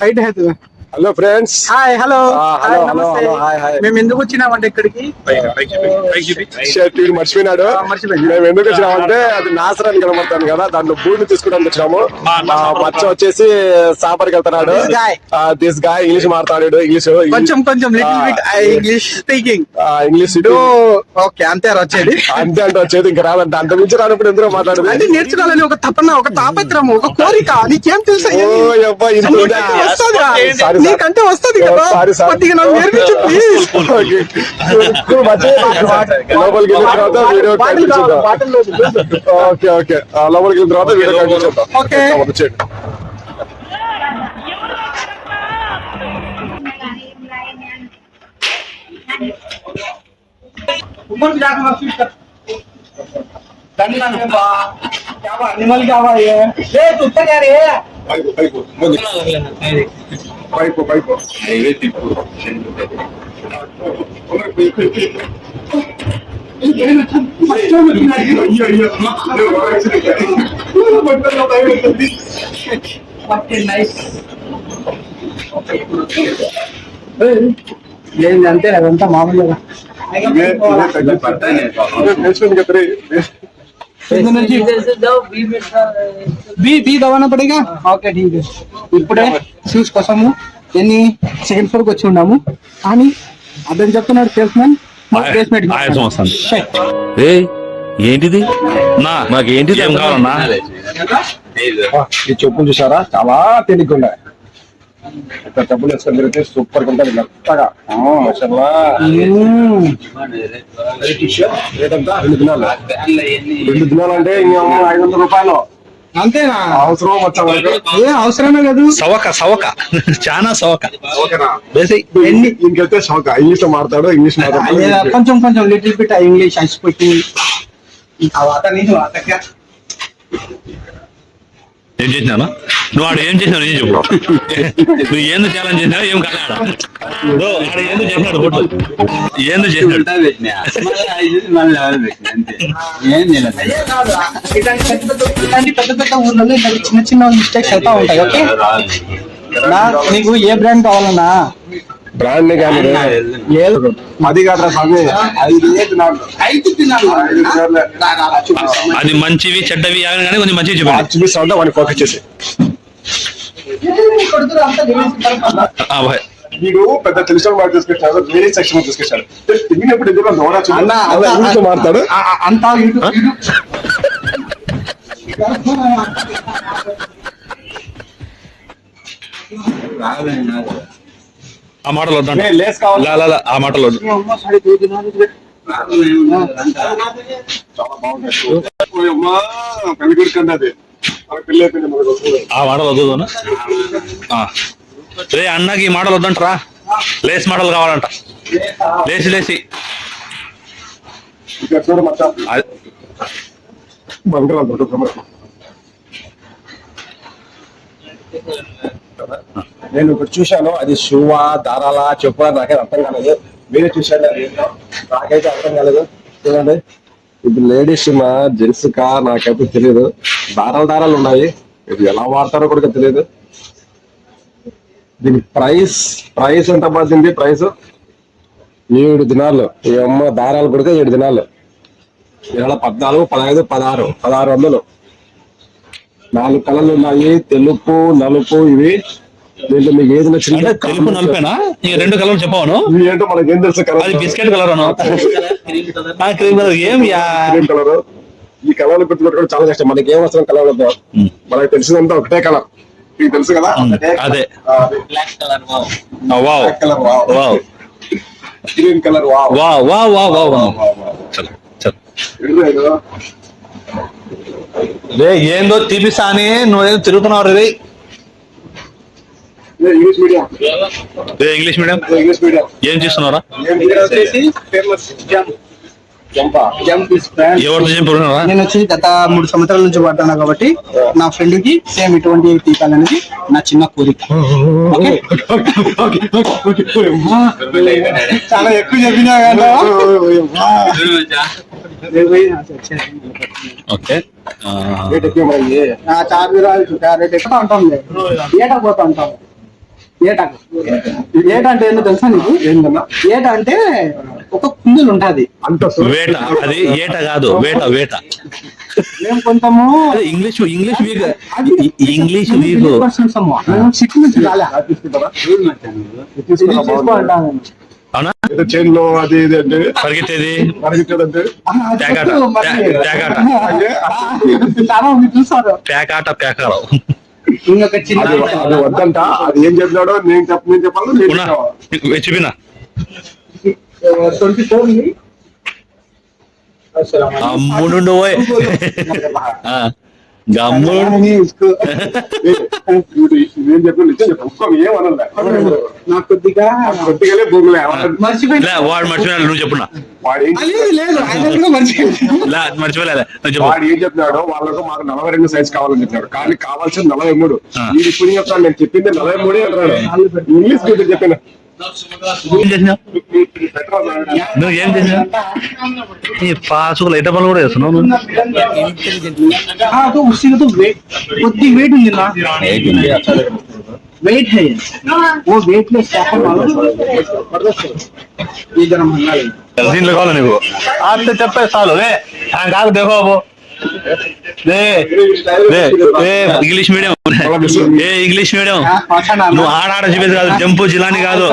Height height Hello friends hi hello Ah, hello, hello, hi, hi. మేము ఎందుకు వచ్చినామంటే ఇక్కడికి? Shirt వీడు మర్చిపోయినాడు. మర్చిపోయింది. మేము ఎందుకు వచ్చినామంటే అది నాసరాన్ని కనబడతాను కదా దాంట్లో భూమి తీసుకోవడానికి వచ్చినాము. ఆ, మచ్చ వచ్చేసి సాపర్కి వెళ్తున్నాడు. దిస్ గాయ ఇంగ్లీష్ మాట్లాడాడు ఇంగ్లీష్ కొంచెం కొంచెం little Ah. Bit English speaking English okay అంతే వచ్చేది. అంతే అంటే వచ్చేది ఇంకా రాదంటే అంత మించి రానప్పుడు ఎందుకు మాట్లాడదు? అంటే నేర్చుకోవాలని ఒక తపన ఒక తాపత్రము ఒక కోరిక నీకేం తెలుసా. నీకంటే వస్తుందిరా Sorry, sorry. నీకంటే వస్తుంది కదా Sorry, sorry. కొద్దిగా నాకు నేర్పించు ప్లీజ్ Okay. Cool, మధ్య లోపలికి వెళ్ళిన తర్వాత వీడియో కంటిన్యూ చేద్దాం ఓకే ఓకే లోపలికి వెళ్ళిన తర్వాత వీడియో కంటిన్యూ చేద్దాం Okay. వచ్చేయండి ऊपर जाकर मत कर डरना है बा क्या बा एनिमल क्या बा ये ए तू ऊपर जा रे పైపు పైపు ముందు. పైపు పైపు ఏంటంటే అదంతా మామూలుగా నేర్చుకుని కదా कितने में जी బి బి దవానా పడేగా ఓకే ఠీక్ है. ఇప్పుడే షూస్ కోసము ఎన్ని సెకండ్ ఫ్లోర్ కి వచ్చి ఉన్నాము కానీ అతను చెప్తున్నాడు సేల్స్ మ్యాన్ బేస్మెంట్ ఆయాసం వస్తుంది ఏ ఏంటిది నా మాకేంటిది ఏం కావాలన్నా ఈ చెప్పులు చూసారా చాలా తేలిగ్గా ఇక్కడ చెప్పులు వేసుకొని తిరిగితే సూపర్గా ఉంటుంది మెత్తగా? రెండు దినాలు. రెండు దినాలు అంటే ఐదు వందల రూపాయలు. అంతేనా? అవసరం ఏ అవసరమే కాదు సవక సవక. చాలా సవక. ఓకేనా బేసి ఎన్ని ఇంకెళ్తే షాక్ ఇంగ్లీష్లో మాట్లాడు. ఇంగ్లీష్ కొంచెం కొంచెం లిటిల్ బిట్ ఇంగ్లీష్ క్యా ఏం చేసినాను నువ్వు ఆడ ఏం చేసినావు? ఏం చెప్పు. నువ్వు ఏందో ఛాలెంజ్ చేసినావు? ఏం కలాడా నువ్వు ఆడ ఏందో చేసినాడు కొట్టు ఏందో చేసినాడు? ఇలాంటి పెద్ద పెద్ద ఇలాంటి పెద్ద పెద్ద ఊర్లలో ఇలాంటి చిన్న చిన్న మిస్టేక్స్ అవుతా ఉంటాయి ఓకే నీకు ఏ బ్రాండ్ కావాలన్నా బ్రాండ్ కానీ ఏ అది మంచివి చెడ్డవి కానీ కొంచెం మంచివి చెప్పండి అది చూపిస్తా ఉంటే వాడిని ఫోకస్ చేసి ఆ, బాయ్. వీడు పెద్ద తెలిసిన వాడు తీసుకొచ్చాడు వేరే సెక్షన్ తీసుకొచ్చాడు. తిరిగినప్పుడు ఎందుకు ఇంగ్లీష్ మాట్లాడు అంతా ఆ మాటలు వద్దండి ఏ, లేస్ కావాలి. లా, లా, లా, ఆ మాటలు వద్దు. చాలా బాగుంది. కొడుకు అది ఆ మోడల్ వద్దు అన్న. రే అన్నకి ఈ మోడల్ వద్దంటరా? లేస్ మోడల్ కావాలంట. లేచి లేచి చూడు నేను ఒకటి చూశాను అది షూవా దారాలా చెప్పులా నాకైతే అర్థం కాలేదు. మీరే చూశాను నాకైతే అర్థం కాలేదు. చూడండి ఇది లేడీస్ మా జెంట్స్ కా నాకైతే తెలియదు దారాలు దారాలు ఉన్నాయి. ఇది ఎలా వాడతారో కూడా తెలియదు దీని ప్రైస్ ప్రైస్ ఎంత పడింది ప్రైస్ ఏడు దినాలు. ఈ అమ్మ దారాలు కూడా ఏడు దినాలు. ఇవాళ పద్నాలుగు పదహైదు పదహారు పదహారు వందలు. నాలుగు కలర్లు ఉన్నాయి. తెలుపు నలుపు ఇవి దీంట్లో మీకు ఏది నచ్చింది తెలుపు నలిపేనా? ఈ రెండు కలర్ చెప్పాను ఏంటో మనకి ఏం తెలుసు అది బిస్కెట్ కలర్ అను. క్రీమ్ కలర్ ఏం యా? Green colour. ఈ కలర్ గుర్తుపెట్టుకోవడం చాలా కష్టం. మనకి ఏం అవసరం కలర్ వద్దాం. మనకి తెలిసిందంతా ఒకటే కలర్. మీకు తెలుసు కదా. అదే. అదే. ఆ, wow colour, wow. Wow green colour wow wow wow wow wow wow, wow, wow. చలో చలో. ఎడుగు, ఎడుగు. రే ఏందో తీపిస్తా అని నువ్వేదో తిరుగుతున్నావు రే. ఇంగ్లీష్ మీడియం రే ఇంగ్లీష్ మీడియం ఏ, ఇంగ్లీష్ మీడియం ఏం చేస్తున్నారా ఏం నేను వచ్చి గత మూడు సంవత్సరాల నుంచి వాడుతున్నా కాబట్టి నా ఫ్రెండ్కి సేమ్ ఇటువంటి తీపాలనేది నా చిన్న కోరిక. చాలా ఎక్కువ చెప్పినా ఓకే. ఆ. చార్జర్ రేట్ ఎక్కువ అంటాం ఏటా పోతా అంటాం? ఏటాకు ఏట అంటే ఏంటో తెలుసా నీకు? ఏంటన్నా ఏట అంటే ఒక కుందులు ఉంటది. అంత వేట అది ఏట కాదు వేట వేట. మేము కొంచెము అదే ఇంగ్లీష్ ఇంగ్లీష్ వీక్. అది ఇంగ్లీష్ వీక్. నుంచి రాలే. అవునా? ఏదో చైన్లో అది ఇది అంటే పరిగెత్తేది? పరిగెత్తేదంటే? పేకాట పేకారం ఇంకొక చిన్న వద్దంట. అది ఏం చెప్పినాడో నేను చెప్ప నేను చెప్పాలి నేను ఉన్నా. చెప్పాలా? చెప్పిన. ట్వంటీ ఫోర్ అమ్ముడు వీడు నేను నాకు కొద్దిగా కొద్దిగానే మర్చిపోయిన. మర్చిపోయాడు నువ్వు చెప్పున్నా వాడు ఏం చెప్పినాడో వాళ్ళకు మాకు నలభై రెండు సైజ్ కావాలని చెప్పినాడు కానీ కావాల్సింది నలభై మూడు. ఇప్పుడు చెప్తాను నేను చెప్పింది నలభై మూడే ఇంగ్లీష్ చెప్పిన. చేసినావు నువ్వు ఏం చేసినా ఈ పాసుకులు ఎట పనులు కూడా చేస్తున్నావు కొద్ది వెయిట్ ఉంది వెయిట్ ఓ వెయిట్ లెస్ దీంట్లో కావాలి నీకు? అట్లా చెప్పే చాలు కాకు దేవో ఇంగ్లీష్ మీడియం. ఏ ఇంగ్లీష్ మీడియం. నువ్వు ఆడాడ చెప్పేది కాదు జంపు జిలాని కాదు.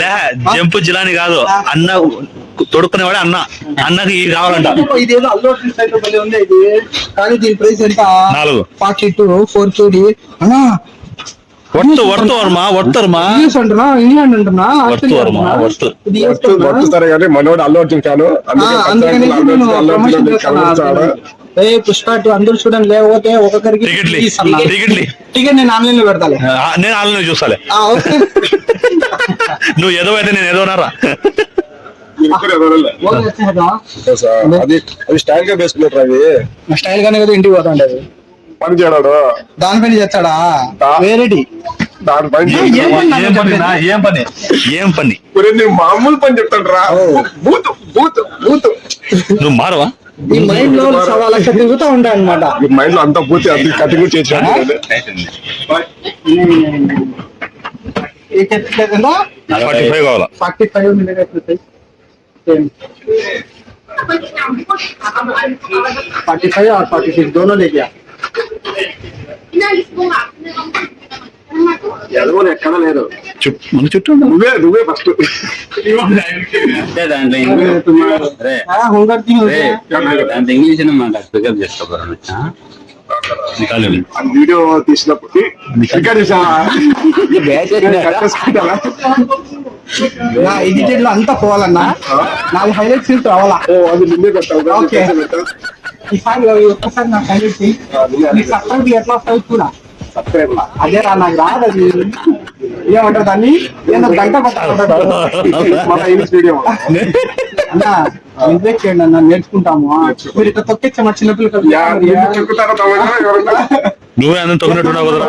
లే జంపు జిలాని కాదు. అన్న తొడుక్కునే వాడే అన్న. అన్నకి ఇది. కావాలంట నాలుగు. టూ ఫోర్ కేడి అన్నా worth worth Varma worth worth మనోడు అల్లు అర్జున్ అందుకని ఏ పుష్ప టూ అందరూ చూడండి లేకపోతే ఒక్కొక్కరికి టికెట్ నేను ఆన్లైన్లో పెడతాలే. ఆ, నేను ఆన్లైన్ చూస్తాలే. ఆ, ఓకే. నువ్వు ఏదో అయితే నేను ఏదోనారా. అది. అది స్టాండ్గా వేసుకున్నట్టు అవి నా స్టైల్ గానే కదా ఇంటికి పోతాండేది పని చేయడాడు. దానిపైన చేస్తాడా? దా- వేరేటి? దాని పని ఏం పని ఏం పని? పని? పని? మామూలు పని చెప్తాను రా. Booth booth booth. నువ్వు మారవా? ఈ మైండ్ లో సవా లక్ష తిరుగుతూ ఉంటాయి అనమాట ఈ మైండ్ లో అంతా బూత్ అది కటింగ్ చేసాడు ఫార్టీ ఫైవ్ కావాలా forty five minute forty five और फोर्टी सिक्स दोनों ले गया ఎక్కడ మన చుట్టూ నువ్వే నువ్వే ఫస్ట్ దాంట్లో ఇంగ్లీష్ పికప్ చేసుకోవాలి వీడియో తీసినప్పుడు ఎడిటెడ్లో అంతా పోవాలన్నా? నాకు హైలైట్ సీట్ రావాలా? ఓ అది నిన్నే ఈసారి ఒక్కసారి నా హైలైట్ సీట్. ఎట్లా వస్తాయి అదే రా నాకు రాదు అది. ఏమంటారు దాన్ని? ఏదో గంట మన అన్నా చేయండి అన్న నేర్చుకుంటాము. మీరు ఇట్లా తొక్కిచ్చా మా చిన్నపిల్లలు? నువ్వే అందరం తొక్కినట్టున్నావు కదరా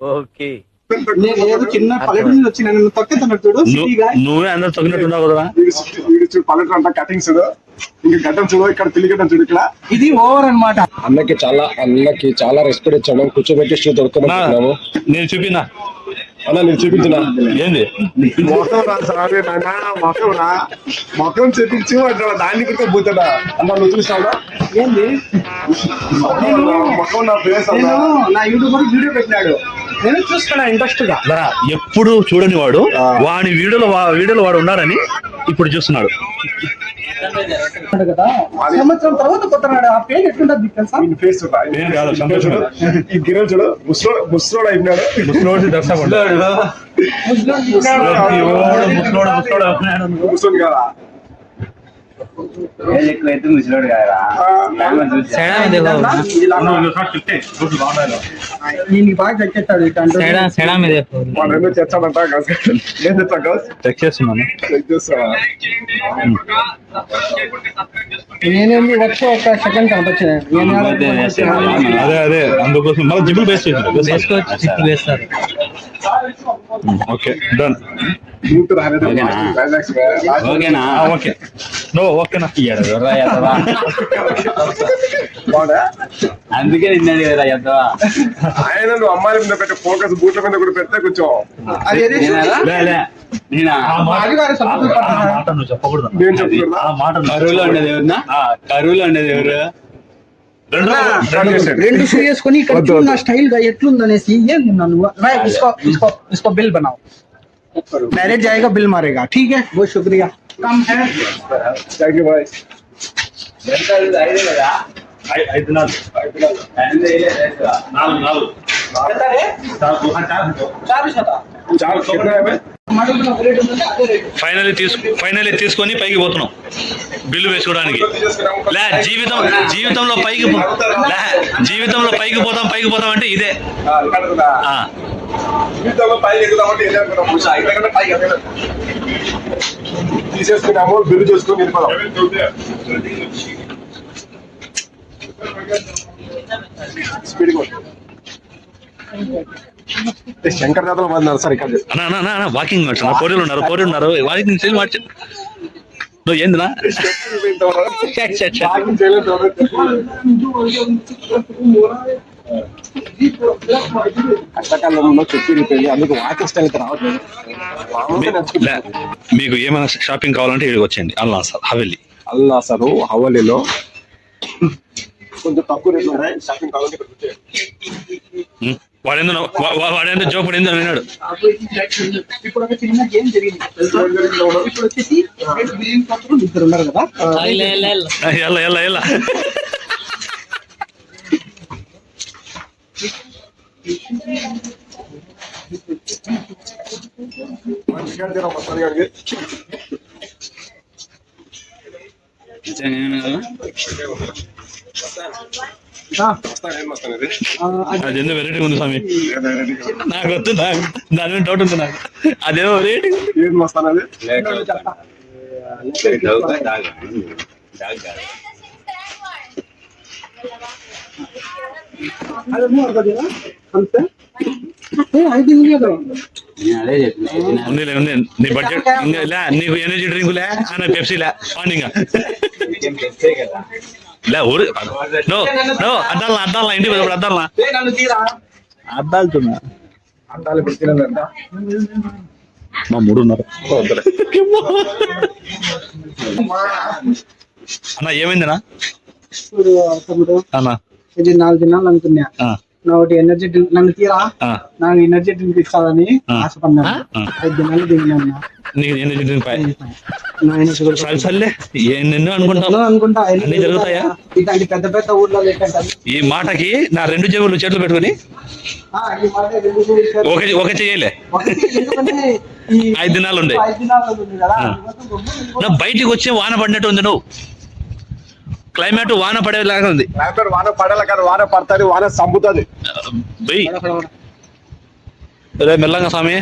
ఓకే నేను ఏదో చిన్న పల్లెటూరు నుంచి వచ్చి నన్ను తొక్కేతున్నట్టు చూడు నువ్వు- అందరం తొక్కినట్టున్నావు చూడు పల్లెటూరు అంతా కటింగ్స్ ఇంకా గడ్డం చూడు ఇక్కడ పిల్లి గడ్డం చూడు ఇక్కడ. ఇది ఓవర్ అన్నమాట. అన్నకి చాలా అన్నకి చాలా రెస్పెక్ట్ ఇచ్చాము. కూర్చోబెట్టి స్టూ నా, దొరకమంటున్నాము నేను చూపినా? అన్న నేను చూపించిన? ఏంది? మొఖం రా సారీ నాన్న మొఖం రా. మొఖం చూపించు అంటాడు దాన్ని కూడా పోతాడా? అన్న నువ్వు చూసావునా ఏంది? మొఖం నా- మొఖం నా ఫేస్ నా యూట్యూబ్ వీడియో పెట్టినాడు. నేను చూస్తున్నా ఇంట్రెస్ట్గా. ఎప్పుడు చూడని వాడు వాని వీడియోలో వా- వీడియోలో వాడు ఉన్నాడని ఇప్పుడు చూస్తున్నాడు. సంవత్సరం తర్వాత కొత్తనాడు. ఆ పేరు ఎట్లుంటది తెలుసా? ఫేస్ నేను కాదు, సంతోష్. ఈ గిన్నె చూడు ముసలోడు ముసలోడు అయినాడు ముసలోడు కదా ఎక్కువైతే ముసలోడు కాదా? నేను బాగా చెక్కేస్తాడు ఇటు అంటే వాడు ఎందుకు తెచ్చాడంట గస్ ఏం తెచ్చా గస్ చెక్ చేస్తున్నాను చెక్ చేస్తా నేనేంది వచ్చి ఒక సెకండ్ కనిపించాను నేను అదే అదే అందుకోసం మళ్ళీ జిమ్ బేస్ చేసాడు ఓకే డన్ నీకు రాలేదు అందుకే నిన్న ఆయన నువ్వు అమ్మాయి మీద పెట్టే ఫోకస్ బూట్ల మీద కూడా పెడితే కూర్చోం. కరువులో ఉండేది ఎవరున్నా కరువులో ఉండేది ఎవరు? రెండు షూ వేసుకొని ఇక్కడ నా స్టైల్గా ఎట్లుందనేసి ఏం నువ్వు? బిల్ బనావు. इसको बिल बनाओ मैरिज जाएगा बिल मारेगा ठीक है बहुत शुक्रिया कम है థ్యాంక్ యూ బాయ్ ఐదే కదా ఐ- ఐదు నాలుగు ఐదు ఐదే కదా. నాలుగు నాలుగు कितना रे నాలుగు. ఆ, చాలు. चार शता చాలా కింద हमारे को रेट होता है रेट ఫైనల్లీ తీసుకు ఫైనల్లీ తీసుకొని పైకి పోతున్నాం బిల్లు వేసుకోవడానికి లే జీవితం జీవితంలో పైకి పో- లే జీవితంలో పైకి పోతాం పైకి పోతాం అంటే ఇదే ఆ జీవితంలో పైకి ఎక్కుదామంటే ఇంతకంటే పైకి. తీసేసుకున్నాము బిల్లు చేసుకుని వెళ్ళిపోదాం. స్పీడ్ శంకర్ దాతలు మాట్లాడారు సార్ ఇక్కడ. వాకింగ్ పోరీలు ఉన్నారు పోరీలు ఉన్నారు. వాకింగ్ చేసి మార్చు నువ్వు ఏందినా. వాకింగ్ చేయలేదు కష్టకాలంలో చెప్పి వెళ్ళి అందుకు వాకింగ్ స్టైల్ అయితే రావట్లేదు. మీకు ఏమైనా షాపింగ్ కావాలంటే ఇక్కడికి వచ్చేయండి. అల్లా సార్ హవెల్లి అల్లా అసలు హవలీలో. కొంచెం తక్కువ రేట్లు ఉన్నాయి షాపింగ్ కావాలంటే ఇక్కడికి వచ్చేయండి. వాడేందో వాడేందో విన్నాడు ఇప్పుడు వచ్చేసి ఉన్నారు కదా ఎల్ల ఎల్ల ఎల్ల మంచిగా తిన వస్తాను గారికి. నిజంగా ఏమైనా కదా? ఆ, వస్తాను, ఏం వస్తాను ఇది? ఆ, అది అది ఎందుకు వెరైటీ ఉంది స్వామి నాకు వద్దు నాకు దాని మీద డౌట్ ఉంది నాకు అదేమో వెరైటీ ఏం వస్తాను అది లేక చెప్తా. డౌగా డాగ్ డాగ్ కాదు. అది మూడు కదా అంతే ఏ ఐదు ఇవ్వలేదు నేను అదే చెప్పిన చెప్పిన ఉంది ఉంది నీ బడ్జెట్ ఇంకా లే నీకు ఎనర్జీ డ్రింక్ లే అన్న పెప్సీ లే పాండి ఇంకా ఏం తెస్తే కదా లే ఊరు నో నో అద్దాల అద్దాల ఇంటికి పోయినప్పుడు అద్దాల ఏ నన్ను తీరా అద్దాలుతున్నా అంటాలు ఇప్పుడు తినాలంట మా మూడు ఉన్నారు అన్న ఏమైందినా చూడు తమ్ముడు అన్న ఇది నాలుగు దినాలు అనుకున్నా ఆ, నా ఒకటి ఎనర్జీ డ్రింక్ నన్ను తీరా. నాకు ఎనర్జీ డ్రింక్ ఇస్తాదని ఆ. ఆశపడినా ఆ. ఐదు దినాలు నీకు ఎనర్జీ డ్రింక్ సర్లే అనుకుంటా? అన్ని జరుగుతాయా? ఇట్లాంటి పెద్ద పెద్ద ఊర్లో ఈ మాటకి నా రెండు జేబులు చేతులు పెట్టుకొని. ఒక ఒక చేయలే. ఐదు దినాలు ఉండే. నా బయటికి వచ్చే వాన పడినట్టు ఉంది నువ్వు. క్లైమేట్ వాన పడేలాగా ఉంది. లేకపోతే వాన పడాలి కానీ వాన పడుతుంది వాన సంపుతుంది బై. రే మెల్లంగా స్వామి.